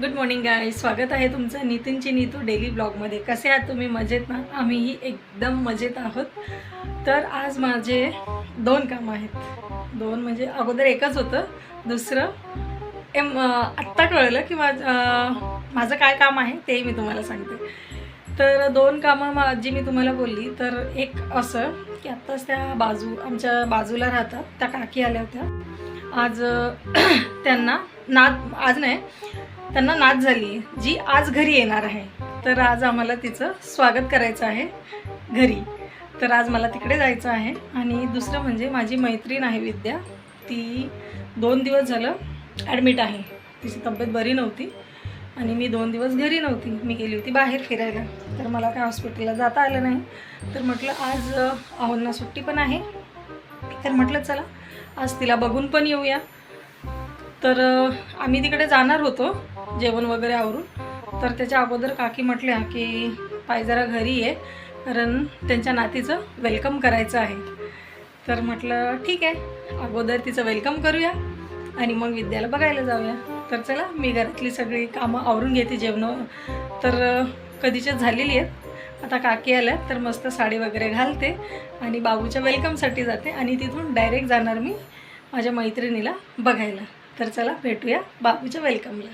Good morning गाय स्वागत आहे तुमचं नितीनची नीतू डेली ब्लॉगमध्ये कसे आहात तुम्ही? मजेत ना? आम्हीही एकदम मजेत आहोत. तर आज माझे दोन कामं आहेत. दोन म्हणजे अगोदर एकच होतं. दुसरं एम आत्ता कळलं की माझ माझं काय काम आहे तेही मी तुम्हाला सांगते. तर दोन कामं मा जी मी तुम्हाला बोलली तर एक असं की आत्ताच त्या बाजू आमच्या बाजूला राहतात त्या काकी आल्या होत्या. आज त्यांना नाद आज नाही त्यांना नाच झाली जी आज घरी येणार आहे. तर आज आम्हाला तिचं स्वागत करायचं आहे घरी. तर आज मला तिकडे जायचं आहे आणि दुसरं म्हणजे माझी मैत्रीण आहे विद्या. ती दोन दिवस झालं ॲडमिट आहे. तिची तब्येत बरी नव्हती आणि मी दोन दिवस घरी नव्हती. मी गेली होती बाहेर फिरायला. तर मला काय हॉस्पिटलला जाता आलं नाही. तर म्हटलं आज अ, आहोंना सुट्टी पण आहे. तर म्हटलं चला आज तिला बघून पण येऊया. तर आम्ही तिकडे जाणार होतो जेवण वगैरे आवरून. तर त्याच्या अगोदर काकी म्हटल्या की पाय जरा घरी ये कारण त्यांच्या नातीचं वेलकम करायचं आहे. तर म्हटलं ठीक आहे अगोदर तिचं वेलकम करूया आणि मग विद्याला बघायला जाऊया. तर चला मी घरातली सगळी कामं आवरून घेते जेवणं. तर कधीच्याच झालेली आहेत. आता काकी आल्या तर मस्त साडी वगैरे घालते आणि बाबूच्या वेलकमसाठी जाते आणि तिथून डायरेक्ट जाणार मी माझ्या मैत्रिणीला बघायला. तर चला भेटूया बाबूच्या वेलकमला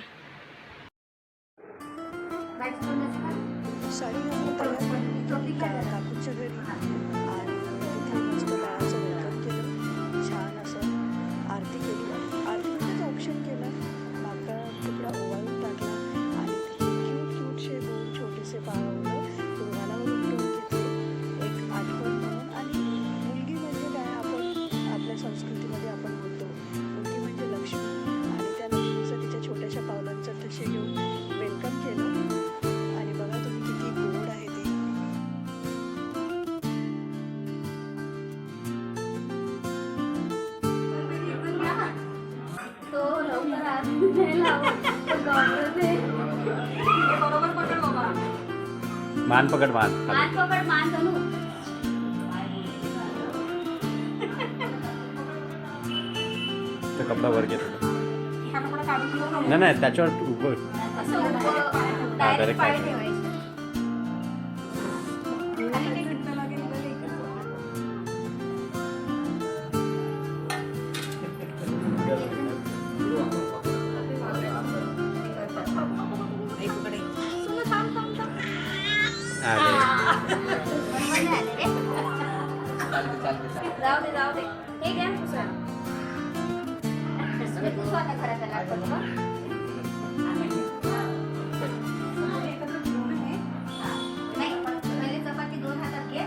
मान पकड मान. मान पकड मान धनू. तर कपडा वर घेतो नाही नाही त्याच्यावर उभं. डायरेक्ट पहिले चपाती दोन हातात घे.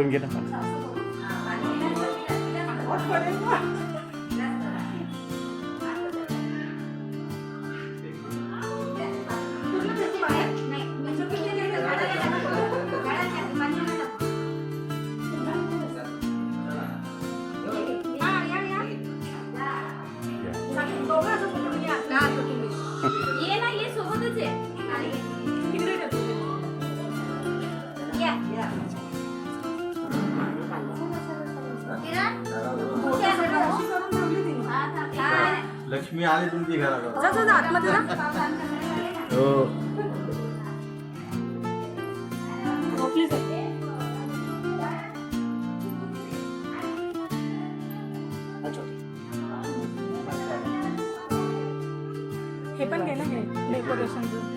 ओवाळून घे लक्ष्मी आली तुमची घराकडे जा जा जा आतमध्ये जा. हो. हे पण घे ना हे. डेकोरेशनचं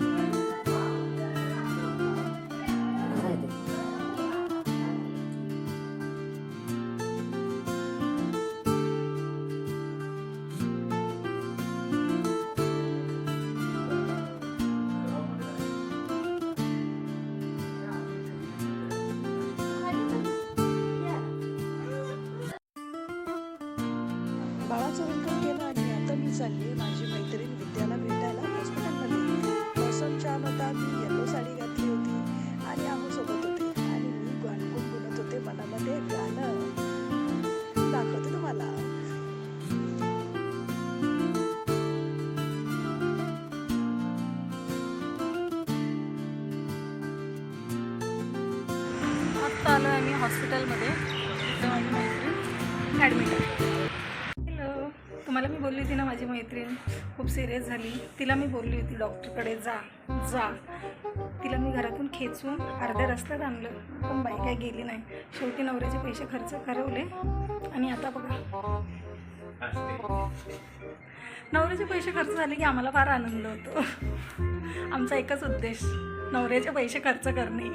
बाळाचं वेलकम केलं आणि आता मी चालली आहे माझी मैत्रीण विद्याला भेटायला. हॉस्पिटलमध्ये. मौसम छान होता. मी येलो साडी घातली होती आणि आम्ही सोबत होते. आणि मी गाणं बोलत होते मनामध्ये गाणं दाखवते तुम्हाला. आत्ता आलो आहे मी हॉस्पिटलमध्ये माझी मैत्रीण ॲडमिट आहे. होती ना माझी मैत्रीण खूप सिरियस झाली. तिला मी बोलली होती डॉक्टरकडे जा जा. तिला मी घरातून खेचून अर्ध्या रस्त्यात आणलं. पण बाई काय गेली नाही. शेवटी नवऱ्याचे पैसे खर्च करवले. आणि आता बघा. नवऱ्याचे पैसे खर्च झाले की आम्हाला फार आनंद होतो. आमचा एकच उद्देश नवऱ्याचे पैसे खर्च करणे.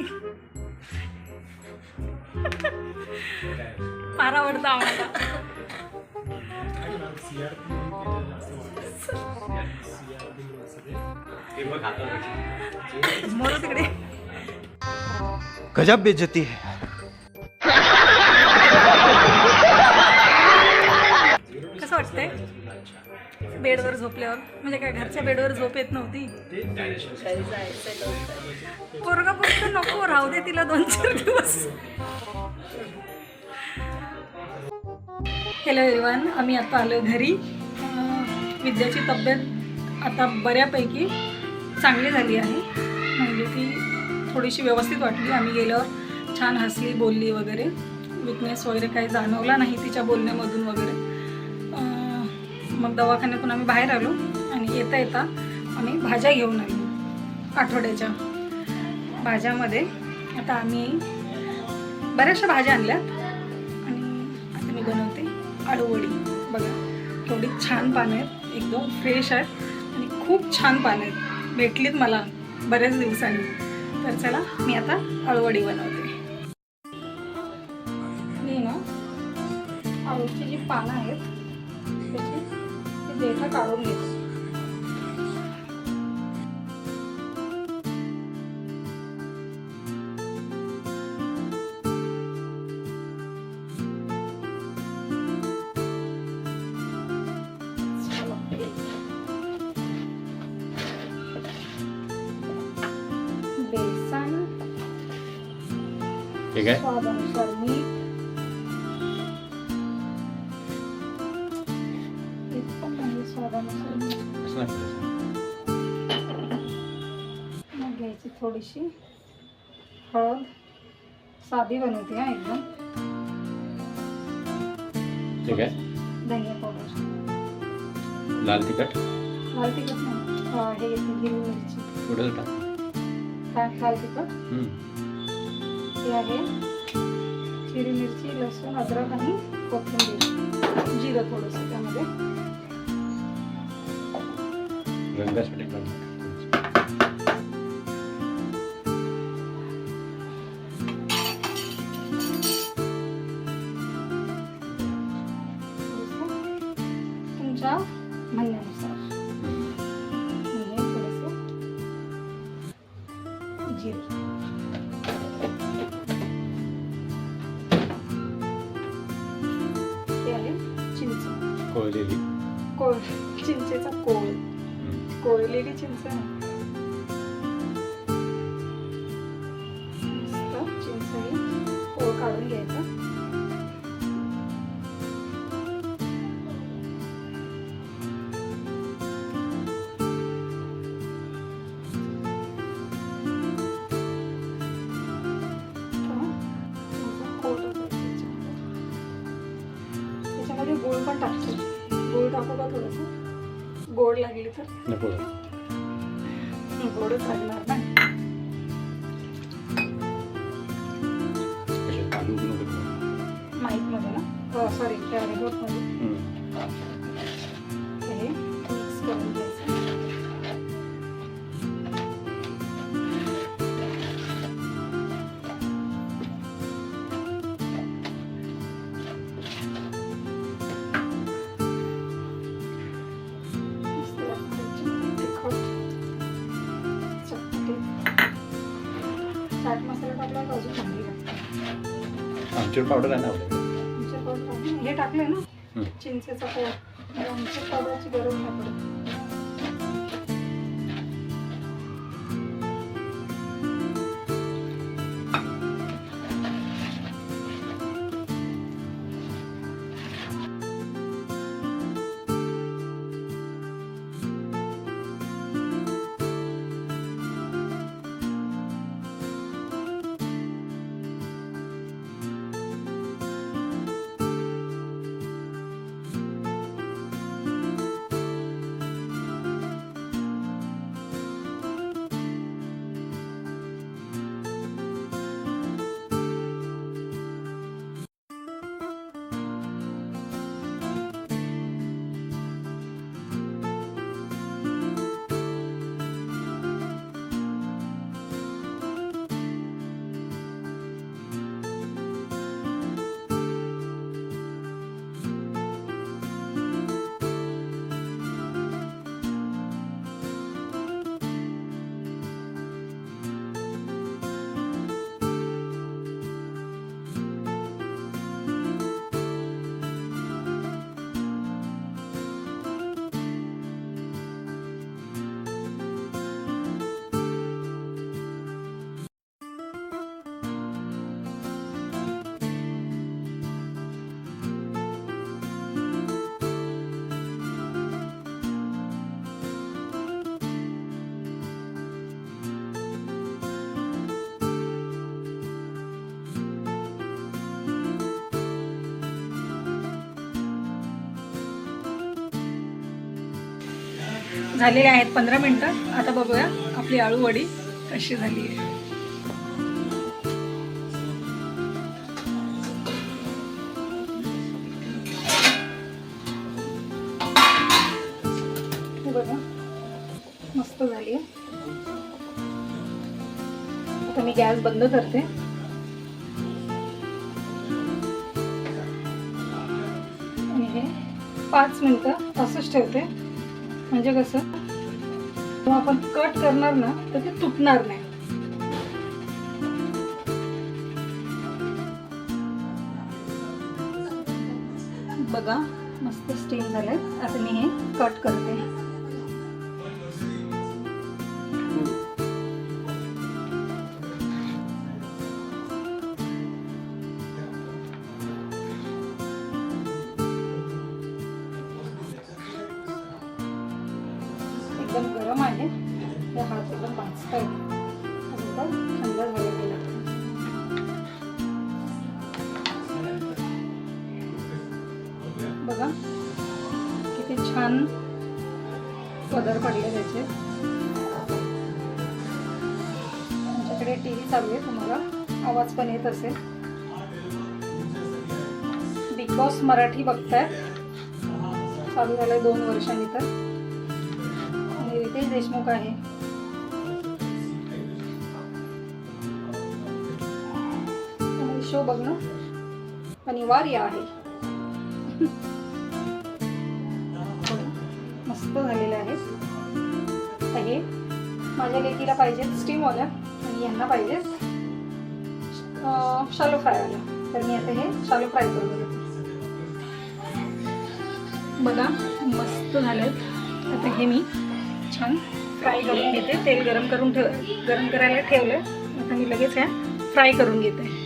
फार आवडतं आम्हाला. तिकडे गजब बेइज्जती है। कसं वाटतंय बेडवर झोपल्यावर. म्हणजे काय घरच्या बेडवर झोप येत नव्हती? पोरगा फक्त नको राहू दे तिला दोन चार दिवस. हॅलो एवन आम्ही आता आलो घरी. विद्याची तब्येत आता बऱ्यापैकी चांगली झाली आहे. म्हणजे ती थोडीशी व्यवस्थित वाटली. आम्ही गेल्यावर छान हसली बोलली वगैरे. विकनेस वगैरे काही जाणवला नाही तिच्या बोलण्यामधून वगैरे. मग दवाखान्यातून आम्ही बाहेर आलो आणि येता येता आम्ही भाज्या घेऊन आलो. आठवड्याच्या भाज्यामध्ये. आता आम्ही बऱ्याचशा भाज्या आणल्यात. आळूवडी. बघा थोडी छान पानं आहेत. एकदम फ्रेश आहेत आणि खूप छान पानं आहेत. भेटलीत मला बऱ्याच दिवसांनी. तर चला मी आता आळूवडी बनवते. मी ना आळूची जी पानं आहेत त्याची ती देठं काढून घेते. मग घ्यायची थोडीशी हळद साधी बनवते हा एकदम. ठीक आहे. धनिया पावडर. लाल तिखट? लाल तिखट नाही. हा, हिरवी मिरची. थोडंसं टाक लाल तिखट. हे आहे हिरवी मिरची लसूण अद्रक आणि कोथिंबीर. जिरं थोडंसं त्यामध्ये. रंगासाठी टाक. हम्म. चिंच आहे. चिंच ही कोळ काढून घ्यायचं. त्याच्यामध्ये पण टाकतो. गोळ टाकू का थोडंसं? गोड लागली तर. गोडच लागणार ना ठेवू. माईकमध्ये ना सॉरी कॅरेबोटमध्ये हम्म. आमचूर पावडर आहे ना? हे टाकले ना. चिंचेचा कोळ आमच्या तव्याची गरज नाही पडत झालेले आहेत पंधरा मिनटं. आता बघूया आपली आळू वडी कशी झाली आहे. बघा मस्त झाली आहे. आता मी गॅस बंद करते. आणि हे पाच मिनटं असंच ठेवते. म्हणजे कसं तो आपण कट करणार ना तर ते तुटणार नाही. बघा मस्त स्टीम झालंय. आता मी हे कट करते. छान पदर पडले त्याचे. आमच्याकडे टी व्ही चालू आहे तुम्हाला. आवाज पण येत असेल. बिग बॉस मराठी बघताय. चालू झालंय दोन वर्षांनी तर. आणि रितेश देशमुख आहे. शो बघणं अनिवार्य आहे. मस्त झालेलं आहेत आता हे माझ्या लेकीला पाहिजेत स्टीमवाल्या आणि यांना पाहिजेत शालो फ्रायवाला तर मी आता हे शालो फ्राय करून घेते. बघा मस्त झालेत आता हे मी छान फ्राय करून घेते. तेल गरम करून ठेव गरम करायला ठेवलं आता मी लगेच ह्या फ्राय करून घेते.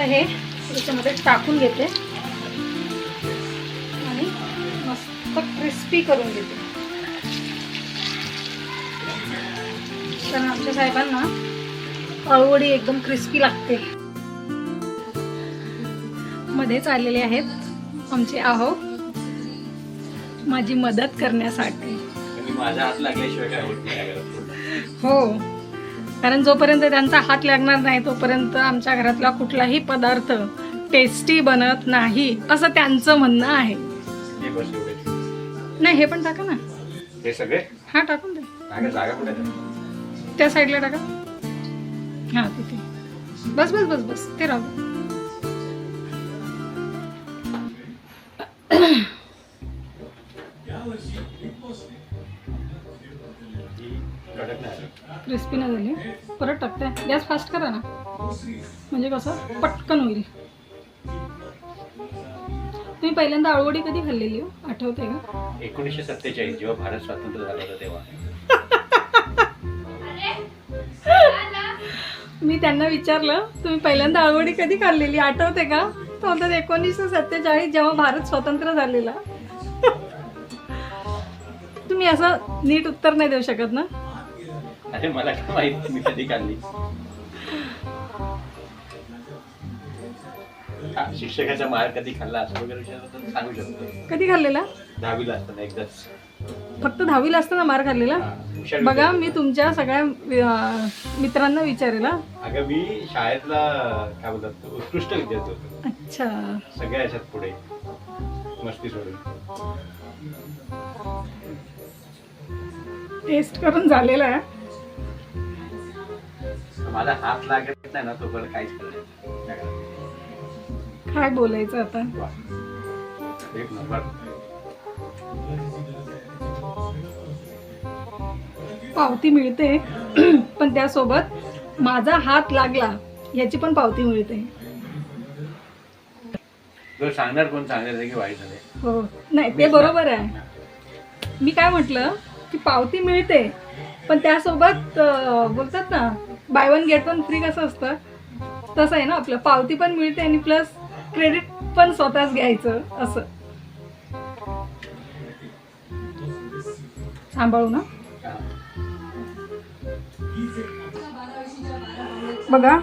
आता हे त्याच्यामध्ये टाकून घेते. आणि मस्त क्रिस्पी करून घेते. कारण आमच्या साहेबांना अळवडी एकदम क्रिस्पी लागते. मध्येच आलेले आहेत आमचे आहो. माझी मदत करण्यासाठी. हो. कारण जोपर्यंत त्यांचा हात लागणार नाही तोपर्यंत आमच्या घरातला कुठलाही पदार्थ टेस्टी बनत नाही असं त्यांचं म्हणणं आहे. नाही हे पण टाका ना. हे सगळे? हा टाकून दे? त्या साईडला टाका. हा तिथे. बस बस बस बस. ते राहू क्रिस्पी नाही झाली. परत टाकते. गॅस फास्ट करा ना. म्हणजे कसं? पटकन होईल. तुम्ही पहिल्यांदा आळवडी कधी खाल्लेली हो? आठवते का? एकोणीसशे सत्तेचाळीस जेव्हा भारत स्वातंत्र्य झालं होतं तेव्हा. मी त्यांना विचारलं तुम्ही पहिल्यांदा आळवडी कधी खाल्लेली? आठवते का? तो म्हणतात एकोणीसशे सत्तेचाळीस जेव्हा भारत स्वतंत्र झालेला. तुम्ही असं नीट उत्तर नाही देऊ शकत ना? अरे मला काय माहीत मी कधी काढली हा, शिक्षकाचा मार कधी खाल्ला असं वगैरे विचारलं तर सांगू शकतो. कधी खाल्लेला? दहावीला असताना एकदाच. फक्त दहावीला असताना मार खाल्लेला? हा, हुशार बघा. मी तुमच्या सगळ्या अं, मित्रांना विचारेल. अगं मी शाळेतला काय बोलतात उत्कृष्ट विद्यार्थी होतो. अच्छा. सगळ्या याच्यात पुढे. मस्ती सोडून. टेस्ट करून झालेला आहे. माझा हात लागत नाही ना तोपर्यंत काहीच करायचं काय बोलायचं आता. एक नंबर. पावती मिळते पण त्यासोबत माझा हात लागला याची पण पावती मिळते. तो सांगणार कोण सांगणार की वाईट झाले हो. नाही ते बरोबर आहे. मी काय म्हटलं की पावती मिळते पण त्यासोबत बोलतात ना buy one get one free कसं असतं? तसं आहे ना आपलं. पावती पण मिळते आणि प्लस क्रेडिट पण स्वतःच घ्यायचं असं. सांभाळू ना. बघा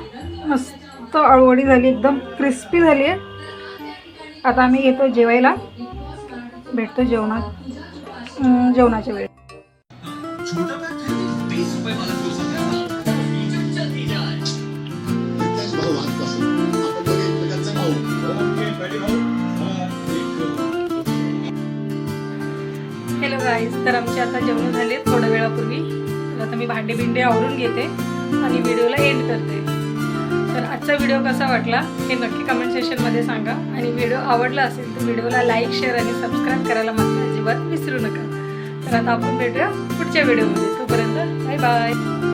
मस्त अळवडी झाली एकदम क्रिस्पी झाली आहे. आता आम्ही येतो जेवायला. भेटतो जेवणात. जेवणाच्या वेळेत. गाईज तर आमचे आता जेवण झाले थोड्या वेळापूर्वी. तर आता मी भांडे बिंडे आवरून घेते आणि व्हिडिओला एंड करते. तर आजचा व्हिडिओ कसा वाटला हे नक्की कमेंट सेशनमध्ये सांगा. आणि व्हिडिओ आवडला असेल तर व्हिडिओला लाईक शेअर आणि सबस्क्राईब करायला मात्र अजिबात विसरू नका. तर आता आपण भेटूया पुढच्या व्हिडिओमध्ये. तोपर्यंत बाय बाय